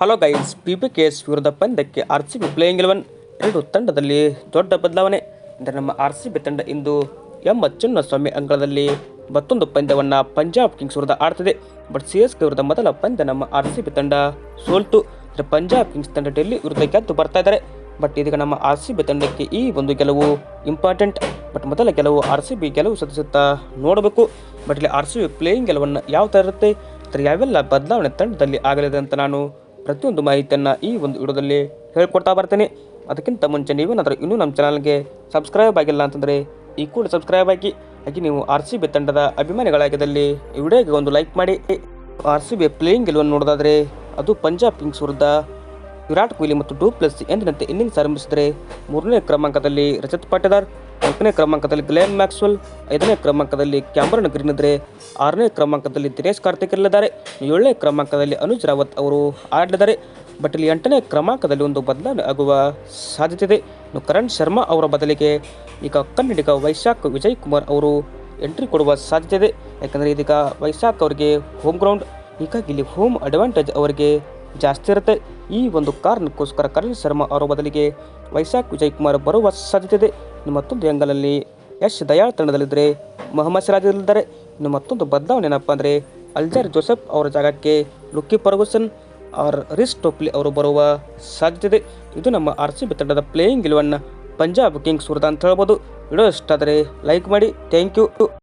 Hello guys P B K S ವಿರುದ್ಧ ಪಂದ್ಯಕ್ಕೆ R C B playing eleven ಎರಡು ತಂಡದಲ್ಲಿ ದೊಡ್ಡ ಬದಲಾವಣೆ. ಅಂದರೆ ನಮ್ಮ ಆರ್ ಸಿ ಬಿ ತಂಡ ಇಂದು ಎಂ ಚಿನ್ನಸ್ವಾಮಿ ಅಂಗಳದಲ್ಲಿ ಮತ್ತೊಂದು ಪಂದ್ಯವನ್ನು ಪಂಜಾಬ್ ಕಿಂಗ್ಸ್ ವಿರುದ್ಧ ಆಡ್ತಿದೆ. ಬಟ್ ಸಿ ಎಸ್ ಕೆ ವಿರುದ್ಧ ಮೊದಲ ಪಂದ್ಯ ನಮ್ಮ ಆರ್ ಸಿ ಬಿ ತಂಡ ಸೋಲ್ತು. ಅಂದರೆ ಪಂಜಾಬ್ ಕಿಂಗ್ಸ್ ತಂಡ ಡೆಲ್ಲಿ ವಿರುದ್ಧ ಗೆದ್ದು ಬರ್ತಾ ಇದ್ದಾರೆ. ಬಟ್ ಇದೀಗ ನಮ್ಮ ಆರ್ ಸಿ ಬಿ ತಂಡಕ್ಕೆ ಈ ಒಂದು ಗೆಲುವು ಇಂಪಾರ್ಟೆಂಟ್ ಬಟ್ ಮೊದಲ ಗೆಲುವು ಆರ್ ಸಿ ಬಿ ಗೆಲುವು ಸದಿಸುತ್ತಾ ನೋಡಬೇಕು. ಬಟ್ ಇಲ್ಲಿ ಆರ್ ಸಿ ಬಿ ಪ್ಲೇಯಿಂಗ್ ಗೆಲುವನ್ನು ಯಾವ ಥರ ಇರುತ್ತೆ? ಅಂದರೆ ಯಾವೆಲ್ಲ ಬದಲಾವಣೆ ತಂಡದಲ್ಲಿ ಆಗಲಿದೆ ಅಂತ ನಾನು ಪ್ರತಿಯೊಂದು ಮಾಹಿತಿಯನ್ನು ಈ ಒಂದು ವಿಡಿಯೋದಲ್ಲಿ ಹೇಳ್ಕೊಡ್ತಾ ಬರ್ತೇನೆ. ಅದಕ್ಕಿಂತ ಮುಂಚೆ ನೀವೇನಾದರೂ ಇನ್ನೂ ನಮ್ಮ ಚಾನಲ್ಗೆ ಸಬ್ಸ್ಕ್ರೈಬ್ ಆಗಿಲ್ಲ ಅಂತಂದರೆ ಈ ಕೂಡ ಸಬ್ಸ್ಕ್ರೈಬ್ ಆಗಿ, ಹಾಗೆ ನೀವು ಆರ್ ಸಿ ಬಿ ತಂಡದ ಅಭಿಮಾನಿಗಳಾಗಿದ್ದಲ್ಲಿ ಈ ವಿಡಿಯೋಗೆ ಒಂದು ಲೈಕ್ ಮಾಡಿ. ಆರ್ ಸಿ ಬಿ ಪ್ಲೇಯಿಂಗ್ ಗೆಲುವನ್ನು ನೋಡೋದಾದರೆ ಅದು ಪಂಜಾಬ್ ಕಿಂಗ್ಸ್ ವಿರುದ್ಧ ವಿರಾಟ್ ಕೊಹ್ಲಿ ಮತ್ತು ಡೂ ಪ್ಲಸ್ ಎಂದಿನಂತೆ ಇನ್ನಿಂಗ್ಸ್ ಆರಂಭಿಸಿದರೆ ಮೂರನೇ ಕ್ರಮಾಂಕದಲ್ಲಿ ರಜತ್ ಪಾಟೀದಾರ್ ನಾಲ್ಕನೇ ಕ್ರಮಾಂಕದಲ್ಲಿ ಗ್ಲೆನ್ ಮ್ಯಾಕ್ಸ್ವೆಲ್, ಐದನೇ ಕ್ರಮಾಂಕದಲ್ಲಿ ಕ್ಯಾಮ್ರನ್ ಗ್ರೀನ್ ಇದ್ದರೆ ಆರನೇ ಕ್ರಮಾಂಕದಲ್ಲಿ ದಿನೇಶ್ ಕಾರ್ತಿಕ್ ಇರಲಿದ್ದಾರೆ. ಏಳನೇ ಕ್ರಮಾಂಕದಲ್ಲಿ ಅನುಜ್ ರಾವತ್ ಅವರು ಆಡಲಿದ್ದಾರೆ. ಬಟ್ ಇಲ್ಲಿ ಎಂಟನೇ ಕ್ರಮಾಂಕದಲ್ಲಿ ಒಂದು ಬದಲಾವಣೆ ಆಗುವ ಸಾಧ್ಯತೆ ಇದೆ. ಇನ್ನು ಕರಣ್ ಶರ್ಮಾ ಅವರ ಬದಲಿಗೆ ಈಗ ಕನ್ನಡಿಗ ವೈಶಾಖ್ ವಿಜಯ್ ಕುಮಾರ್ ಅವರು ಎಂಟ್ರಿ ಕೊಡುವ ಸಾಧ್ಯತೆ ಇದೆ. ಯಾಕಂದರೆ ಇದೀಗ ವೈಶಾಖ್ ಅವರಿಗೆ ಹೋಮ್ ಗ್ರೌಂಡ್, ಹೀಗಾಗಿ ಇಲ್ಲಿ ಹೋಮ್ ಅಡ್ವಾಂಟೇಜ್ ಅವರಿಗೆ ಜಾಸ್ತಿ ಇರುತ್ತೆ. ಈ ಒಂದು ಕಾರಣಕ್ಕೋಸ್ಕರ ಕರಣ್ ಶರ್ಮಾ ಅವರ ಬದಲಿಗೆ ವೈಶಾಖ್ ವಿಜಯ್ ಕುಮಾರ್ ಬರುವ ಸಾಧ್ಯತೆ ಇದೆ. ಇನ್ನು ಮತ್ತೊಂದು ಎಂಗಲಲ್ಲಿ ಯಶ್ ದಯಾಳ್ ತಂಡದಲ್ಲಿದ್ದರೆ ಮೊಹಮ್ಮದ್ ಸಿರಾಜ್ ಇನ್ನು ಮತ್ತೊಂದು ಬದಲಾವಣೆ ಏನಪ್ಪ ಅಂದರೆ ಅಲ್ಜರ್ ಜೋಸೆಫ್ ಅವರ ಜಾಗಕ್ಕೆ ಲುಕ್ಕಿ ಫರ್ಗುಸನ್ ಆರ್ ರಿಸ್ ಟೋಪ್ಲಿ ಅವರು ಬರುವ ಸಾಧ್ಯತೆ ಇದೆ. ಇದು ನಮ್ಮ ಆರ್ ಸಿ ಬಿ ತಂಡದ ಪ್ಲೇಯಿಂಗ್ ಇಲೆವನ್ನ ಪಂಜಾಬ್ ಕಿಂಗ್ಸ್ ಹುರಿದ ಅಂತ ಹೇಳ್ಬೋದು. ವಿಡಿಯೋ ಇಷ್ಟ ಆದರೆ ಲೈಕ್ ಮಾಡಿ. Thank you.